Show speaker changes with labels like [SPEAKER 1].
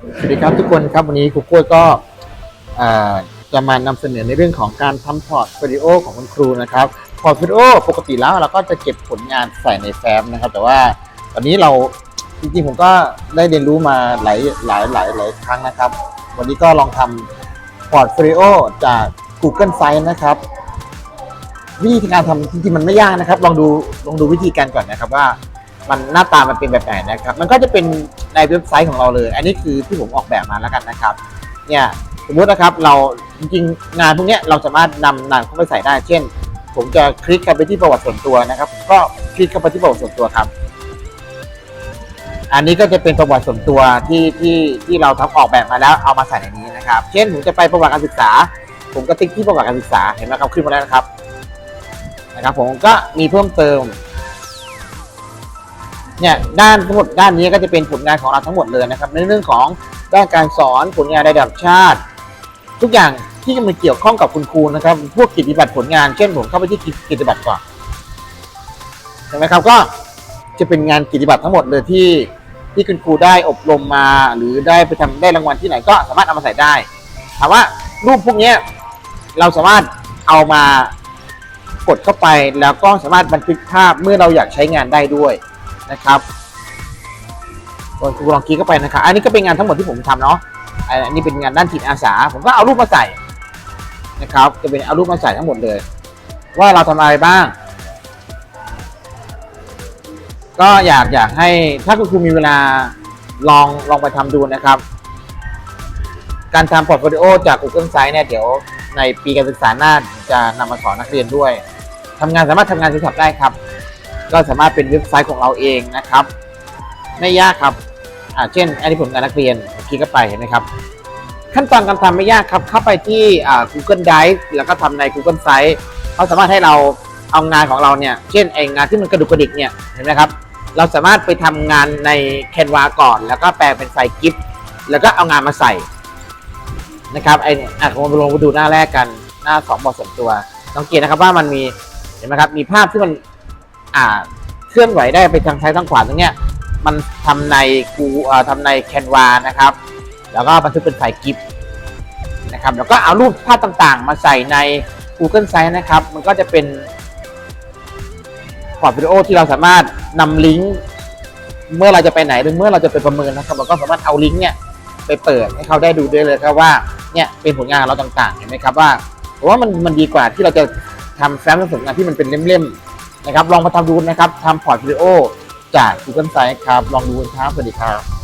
[SPEAKER 1] สวัสดีครับทุกคนครับวันนี้ครูกล้วยก็จะมานำเสนอในเรื่องของการทำพอร์ตโฟลิโอของคุณครูนะครับพอร์ตโฟลิโอปกติแล้วเราก็จะเก็บผลงานใส่ในแฟ้มนะครับ แต่ว่าตอนนี้เราจริงๆผมก็ได้เรียนรู้มาหลายหลายหลายหลายครั้งนะครับ วันนี้ก็ลองทำพอร์ตโฟลิโอจาก Google Sites นะครับ วิธีการทำจริงๆมันไม่ยากนะครับ ลองดูลองดูวิธีการก่อนนะครับว่า มันหน้าตามันเป็นแบบไหนนะครับ มันก็จะเป็นในเว็บไซต์ของเราเลย อันนี้คือที่ผมออกแบบมาแล้วกันนะครับ เนี่ยสมมุตินะครับเราจริงๆงานพวกนี้เราสามารถนำนำเข้าไปใส่ได้ เช่น ผมจะคลิกเข้าไปที่ประวัติส่วนตัวนะครับผมก็คลิกเข้าไปที่ประวัติส่วนตัวครับ อันนี้ก็จะเป็นประวัติส่วนตัวที่ที่ที่เราทำออกแบบมาแล้วเอามาใส่ในนี้นะครับ เช่นผมจะไปประวัติการศึกษา ผมก็ติ๊กที่ประวัติการศึกษาเห็นไหมครับขึ้นมาแล้วนะครับนะครับ ผมก็มีเพิ่มเติม เนี่ยด้านทั้งหมดด้านนี้ก็จะเป็นผลงานของเราทั้งหมดเลยนะครับ ในเรื่องของด้านการสอนผลงานระดับชาติ ทุกอย่างที่มันเกี่ยวข้องกับคุณครูนะครับ พวกกิจบัตรผลงานเช่นผมเข้าไปที่กิจบัตรก่อนเห็นไหมครับก็จะเป็นงานกิจบัตรทั้งหมดเลยที่ที่คุณครูได้อบรมมา หรือได้ไปทำได้รางวัลที่ไหนก็สามารถเอามาใส่ได้ถามว่ารูปพวกนี้เราสามารถเอามากดเข้าไปแล้วก็สามารถบันทึกภาพเมื่อเราอยากใช้งานได้ด้วย นะครับลองลองคลิกเข้าไปนะครับ อันนี้ก็เป็นงานทั้งหมดที่ผมทำเนาะ อันนี้เป็นงานด้านจิตอาสา ผมก็เอารูปมาใส่นะครับ จะเป็นเอารูปมาใส่ทั้งหมดเลย ว่าเราทำอะไรบ้าง ก็อยากอยากให้ถ้าคุณครูมีเวลาลองลองไปทำดูนะครับ การทำพอร์ตโฟลิโอจาก Google Sites เนี่ยเดี๋ยวในปีการศึกษาหน้าจะนำมาสอนนักเรียนด้วยทำงานสามารถทำงานโทรศัพท์ได้ครับ ก็สามารถเป็นเว็บไซต์ของเราเองนะครับ ไม่ยากครับอ่าเช่นอันนี้ผลงานนักเรียนคลิกเข้าไปเห็นไหมครับ ขั้นตอนการทำไม่ยากครับ เข้าไปที่อ่า Google Drive แล้วก็ทำใน Google Site เขาสามารถให้เราเอางานของเราเนี่ย เช่นไองานที่มันกระดุกกระดิกเนี่ยเห็นไหมครับ เราสามารถไปทำงานใน Canva ก่อน แล้วก็แปลเป็นไฟล์กิฟแล้วก็เอางานมาใส่นะครับไอเนี่ยอะผมลองมาดูหน้าแรกกันหน้าสองบทส่วนตัวสังเกตนะครับว่ามันมีเห็นไหมครับมีภาพที่มัน อ่า เคลื่อนไหวได้ไปทางซ้ายทางขวาตรงเนี้ย มันทำในกูอ่อทำในแคนวานะครับ แล้วก็บันทึกเป็นไฟล์กิฟนะครับ แล้วก็เอารูปภาพต่างๆ มาใส่ใน Google Sites นะครับ มันก็จะเป็นพอร์ตวิดีโอที่เราสามารถนำลิงก์เมื่อเราจะไปไหนหรือเมื่อเราจะไปประเมินนะครับเราก็สามารถเอาลิงก์เนี่ยไปเปิดให้เขาได้ดูได้เลยครับว่าเนี่ยเป็นผลงานเราต่างๆเห็นไหมครับว่าผมว่ามันมันดีกว่าที่เราจะทำแฟ้มผลงานที่มันเป็นเล่มๆ นะครับ ลองมาทำดูนะครับทำพอร์ตวิดีโอจาก Google Sites ครับ ลองดูกันครับ สวัสดีครับ